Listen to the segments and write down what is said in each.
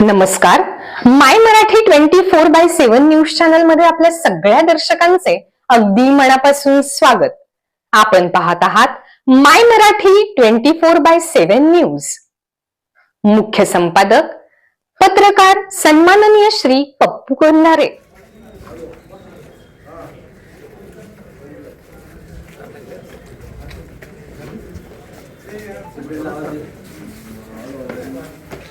नमस्कार. My Marathi twenty four by seven news चॅनलमध्ये आपल्या सगळ्या दर्शकांचे अगदी मनापासून स्वागत. आपण पाहत आहात my Marathi twenty four by seven news. मुख्य संपादक पत्रकार सन्माननीय श्री पप्पू कोल्हारे.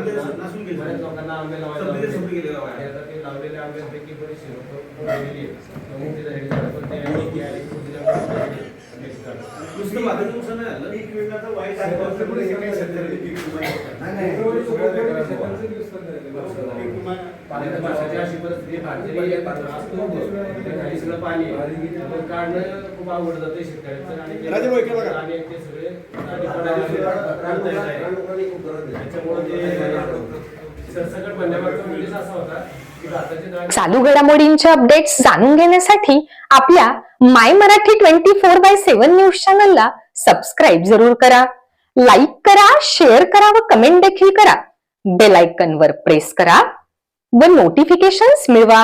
लोकांना आंबे लावायला लावले. आता ते आंब्यांपैकी नुसतं माझं नुकसान नाही झालं. पीक विम्याचं वाईट आहे. त्याच्यामुळे हे काही शेतकऱ्यांनी पीक विमा घेतला. नाही, नाही. सगळ्या शेतांचं नुकसान झालेलं आहे. पीक विमा पाण्याच्या पावसाची अशी परिस्थिती आहे, भाकरी असतो ते खाली सगळं पाणी आहे. पण काढणं खूप अवघड जाते शेतकऱ्यांचं आणि ते- राजे भाऊ, इकडे बघा. आणि ते सगळे आणि पडायला रानतळी आहे. त्याच्यामुळे ते चालू घडामोडींचे अपडेट्स जाणून घेण्यासाठी आपल्या my Marathi twenty four by seven news चॅनलला सबस्क्राईब जरूर करा. लाईक करा शेअर करा व कमेंट देखील करा. बेल आयकन वर प्रेस करा व नोटिफिकेशन्स मिळवा.